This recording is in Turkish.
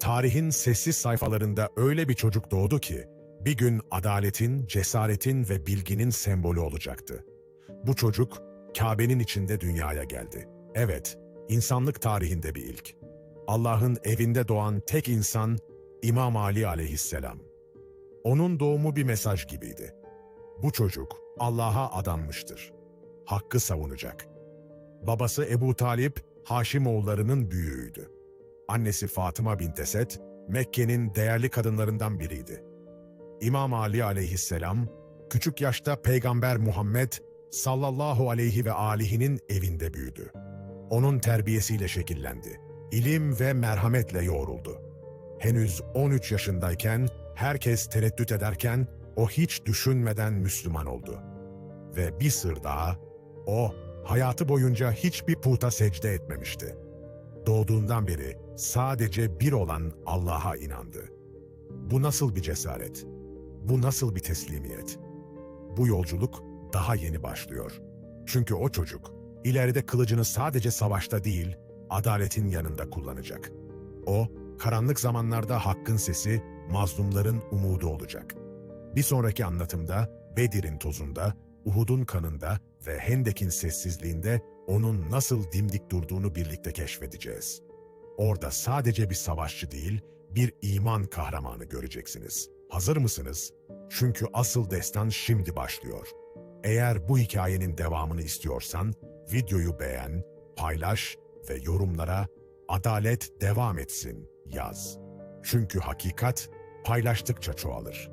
Tarihin sessiz sayfalarında öyle bir çocuk doğdu ki, bir gün adaletin, cesaretin ve bilginin sembolü olacaktı. Bu çocuk, Kabe'nin içinde dünyaya geldi. Evet, insanlık tarihinde bir ilk. Allah'ın evinde doğan tek insan, İmam Ali aleyhisselam. Onun doğumu bir mesaj gibiydi. Bu çocuk Allah'a adanmıştır. Hakkı savunacak. Babası Ebu Talip, Haşimoğullarının büyüğüydü. Annesi Fatıma bint Esed, Mekke'nin değerli kadınlarından biriydi. İmam Ali aleyhisselam, küçük yaşta Peygamber Muhammed sallallahu aleyhi ve alihinin evinde büyüdü. Onun terbiyesiyle şekillendi. İlim ve merhametle yoğruldu. Henüz 13 yaşındayken, herkes tereddüt ederken, o hiç düşünmeden Müslüman oldu. Ve bir sır daha, o hayatı boyunca hiçbir puta secde etmemişti. Doğduğundan beri sadece bir olan Allah'a inandı. Bu nasıl bir cesaret? Bu nasıl bir teslimiyet? Bu yolculuk daha yeni başlıyor. Çünkü o çocuk ileride kılıcını sadece savaşta değil, adaletin yanında kullanacak. O, karanlık zamanlarda hakkın sesi, mazlumların umudu olacak. Bir sonraki anlatımda Bedir'in tozunda, Uhud'un kanında ve Hendek'in sessizliğinde onun nasıl dimdik durduğunu birlikte keşfedeceğiz. Orada sadece bir savaşçı değil, bir iman kahramanı göreceksiniz. Hazır mısınız? Çünkü asıl destan şimdi başlıyor. Eğer bu hikayenin devamını istiyorsan, videoyu beğen, paylaş ve yorumlara adalet devam etsin yaz. Çünkü hakikat paylaştıkça çoğalır.